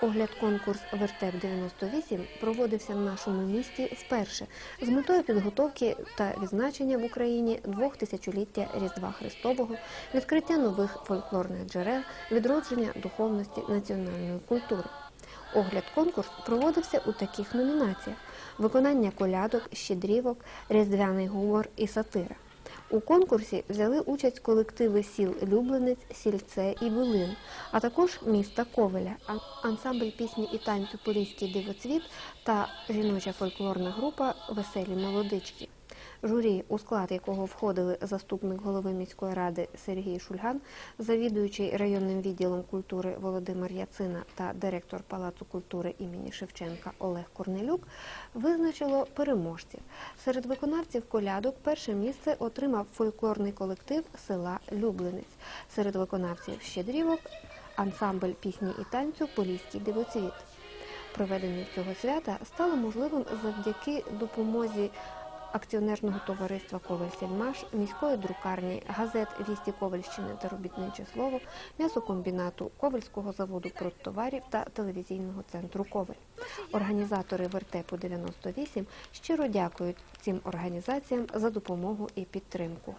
Огляд конкурс Вертеп 98 проводився в нашому місті вперше з метою підготовки та відзначення в Україні двох тисячоліття Різдва Христового, відкриття нових фольклорних джерел, відродження духовності національної культури. Огляд конкурс проводився у таких номінаціях: виконання колядок, щедрівок, різдвяний гумор і сатира. У конкурсі взяли участь колективи сіл Люблинець, Сільце і Волин, а також міста Ковеля, ансамбль пісні і танцю Поліський дивоцвіт та жіноча фольклорна група Веселі молодички. Журі, у склад якого входили заступник голови міської ради Сергій Шульган, завідуючий районним відділом культури Володимир Яцина та директор Палацу культури імені Шевченка Олег Корнелюк, визначило переможців. Серед виконавців колядок перше місце отримав фольклорний колектив села Люблинець. Серед виконавців щедрівок ансамбль пісні і танцю Поліський дивоцвіт. Проведення цього свята стало можливим завдяки допомозі акціонерного товариства Ковельсельмаш, міської друкарні, газет Вісті Ковельщини та робітниче слово, м'ясокомбінату Ковельського заводу продтоварів та телевізійного центру Ковель. Організатори вертепу 98 щиро дякують цим організаціям за допомогу і підтримку.